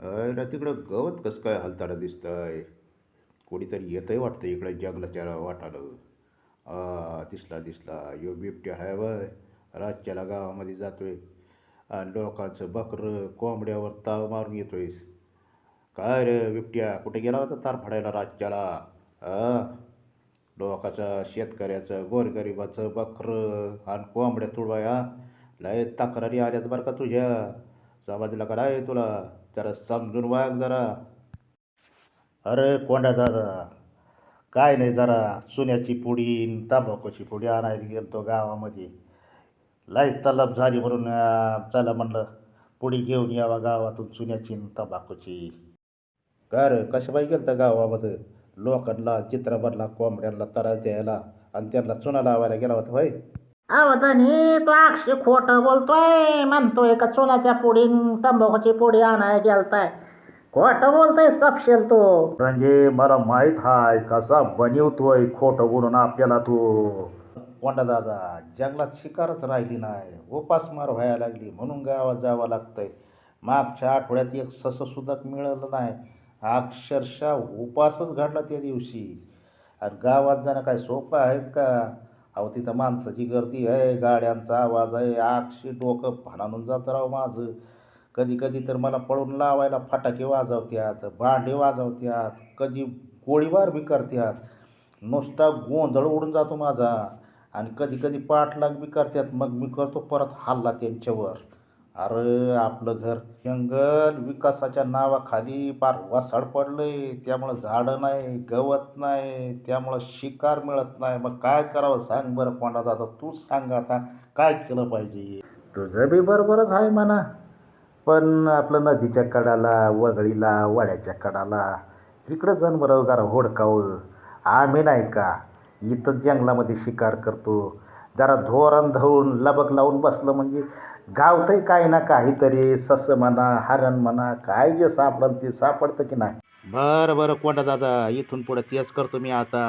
अरे तिकडं गवत कसं काय हलताना दिसतंय? कोणीतरी येतंय वाटतं इकडं जंगलाच्या वाटानं. आ दिसला दिसला. यो बिबट्या आहे वय. रातच्याला गावामध्ये जातोय. आणि लोकांचं बकरं कोंबड्यावर ताव मारून येतोयस. काय रे बिबट्या कुठे गेला होता तार फाडायला राज्याला आ? लोकाचं शेतकऱ्याचं गोरगरिबाचं बकरं आणि कोंबड्या तुडवाया. लय तक्रारी आल्यात बरं का तुझ्या? समजलं का नाही तुला? जरा समजून वाग जरा. अरे कोंड्या दादा काय नाही जरा चुन्याची पुडी तंबाखूची पुडी आणायला गेलतो गावामध्ये. लाईच तलब झाली म्हणून चला म्हणलं पुडी घेऊन यावा गावातून चुन्याची न तंबाखूची. काय रे कसं बाई गेलं गावामध्ये? लोकांना चित्रपटला कोंबड्यांना त्रास द्यायला आणि त्यांना चुना लावायला गेला होता भाई अहो धनी तो अक्षय खोटं बोलतोय म्हणतोय का चुनाच्या पुढी तंबाखूची पुढी आणाय गेलताय. खोटं बोलतोय सपशेल तो. म्हणजे मला माहीत हाय कसा बनवतोय खोटं बोलून आपल्याला तू. कोंडा दादा जंगलात शिकारच राहिली नाही. उपासमार व्हायला लागली म्हणून गावात जावं लागतंय. मागच्या आठवड्यात एक ससं मिळालं नाही. अक्षरशः उपासच घडला त्या दिवशी. आणि गावात जाणं काय सोपं आहे का? अहो तिथं माणसाची गर्दी आहे गाड्यांचा आवाज आहे आक्षी डोकं भानानून जातं राव माझं. कधी कधी तर मला पळून लावायला फटाके वाजवत्यात भांडे वाजवत्यात कधी गोळीबार बी करत्यात. नुसता गोंधळ उडून जातो माझा. आणि कधी कधी पाठलाग बी करतात मग मी करतो परत हल्ला त्यांच्यावर. अरे आपलं घर जंगल विकासाच्या नावाखाली फार वासाड पडलंय. त्यामुळं झाडं नाही गवत नाही त्यामुळं शिकार मिळत नाही. मग काय करावं? सांग बरं कोणा दादा तूच सांग आता काय केलं पाहिजे? तुझं बी बरोबरच आहे म्हणा. पण आपलं नदीच्या कडाला वगळीला वाड्याच्या कडाला तिकडं जाऊन जरा होडकावं. आम्ही नाही का? इथं जंगलामध्ये शिकार करतो. जरा धोरण धरून लबक लावून बसलं म्हणजे गावतंय काही ना काहीतरी सस म्हणा हरण म्हणा काय जे सापडलं ते सापडतं की नाही? बरं बरं कोणता दादा इथून पुढे तेच करतो मी आता.